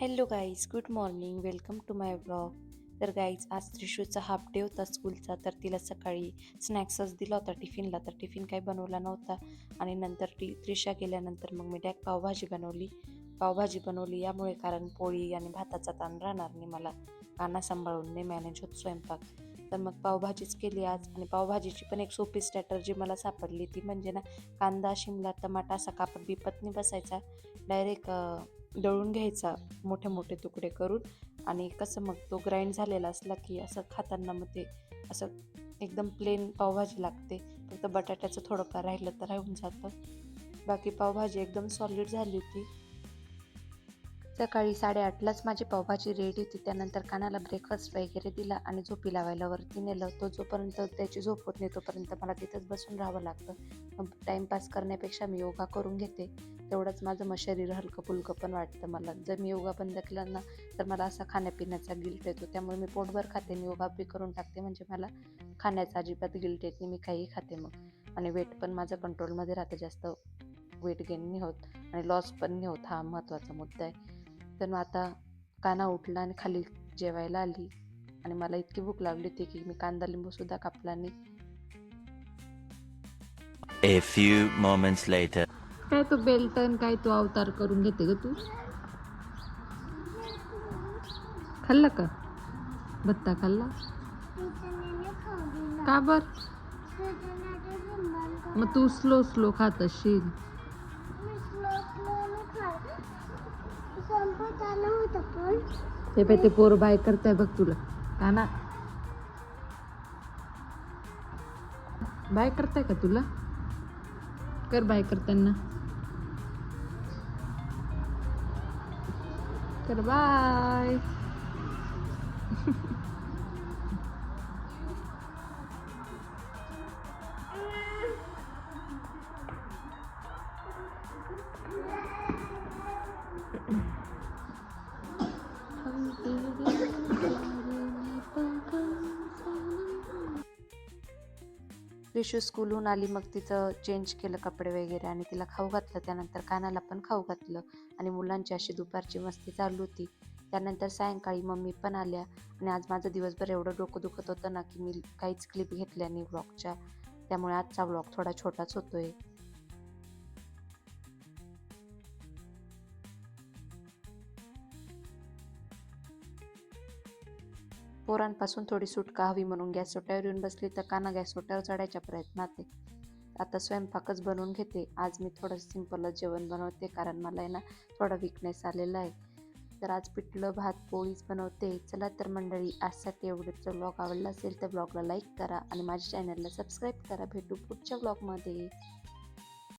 Hello guys good morning welcome to my blog तर guys आज त्रिशूचा हाफ डे होता स्कूलचा तर तिला सकाळी स्नॅक्सच दिला होता टिफिनला तर टिफिन काही बनवला नव्हता. आणि नंतर टी त्रिशा गेल्यानंतर मग मी डॅक पावभाजी बनवली. पावभाजी बनवली यामुळे कारण पोळी आणि भाताचा ताण राहणार नाही मला. काना सांभाळून नाही मॅनेज होत स्वयंपाक. तर मग पावभाजीच केली आज. आणि पावभाजीची पण एक सोपी स्ट्रॅटर्जी मला सापडली ती म्हणजे ना कांदा शिमला टमाटा असा कापड बिपत नाही बसायचा. डायरेक्ट दळून घ्यायचा मोठे मोठे तुकडे करून आणि कसं मग तो ग्राइंड झालेला असला की असं खाताना मग ते असं एकदम प्लेन पावभाजी लागते. फक्त बटाट्याचं थोडंफार राहिलं तर राहून जातं. बाकी पावभाजी एकदम सॉलिड झाली होती. सकाळी साडेआठलाच माझी पावभाजी रेडी होती. त्यानंतर कानाला ब्रेकफास्ट वगैरे दिला आणि झोपी लावायला वरती नेलं. तो जोपर्यंत त्याची झोप होत नाही तोपर्यंत मला तिथंच बसून राहावं लागतं. टाईमपास करण्यापेक्षा मी योगा करून घेते. तेवढंच माझं मग शरीर हलकं फुलकं पण वाटतं मला. जर मी योगा बंद केला ना तर मला असा खाण्यापिण्याचा गिल्ट येतो. त्यामुळे मी पोटभर खाते आणि योगा बी करून टाकते. म्हणजे मला खाण्याचा अजिबात गिल्ट येत नाही. मी काहीही खाते मग. आणि वेट पण माझं कंट्रोलमध्ये राहतं. जास्त वेट गेन नाही होत आणि लॉस पण नाही होत. हा महत्त्वाचा मुद्दा आहे. तर मग आता काना उठला आणि खाली जेवायला आली आणि मला इतकी भूक लागली होती की मी कांदा लिंबू सुद्धा कापला नाही. A few moments later. काय तो बेलटन काय तो अवतार करून घेते ग तू? खाल्ला का? भत्ता खाल्ला? का बर? मग तू स्लो स्लो खात असशील. ते पाय ते पोर बाय करताय बघ तुला. का ना बाय करताय का तुला? कर बाय करताना. कर पिशू स्कूलहून आली मग तिचं चेंज केलं कपडे वगैरे आणि तिला खाऊ घातलं. त्यानंतर कानाला पण खाऊ घातलं आणि मुलांची अशी दुपारची मस्ती चालू होती. त्यानंतर सायंकाळी मम्मी पण आल्या आणि आज माझं दिवसभर एवढं डोकं दुखत होतं ना की मी काहीच क्लिप घेतल्या नाही व्लॉगच्या त्यामुळे आजचा व्लॉग थोडा छोटाच होतोय. पोरांपासून थोडी सुटका हवी म्हणून गॅस सोट्यावर येऊन बसली तर काना गॅस सोट्यावर चढायच्या प्रयत्नात आहे. आता स्वयंपाकच बनवून घेते. आज मी थोडं सिंपलच जेवण बनवते कारण मला आहे ना थोडा विकनेस आलेला आहे. तर आज पिठलं भात पोळीच बनवते. चला तर मंडळी आजसाठी एवढंच ब्लॉग आवडला असेल तर ब्लॉगला लाईक करा आणि माझ्या चॅनलला सबस्क्राईब करा. भेटू पुढच्या ब्लॉगमध्ये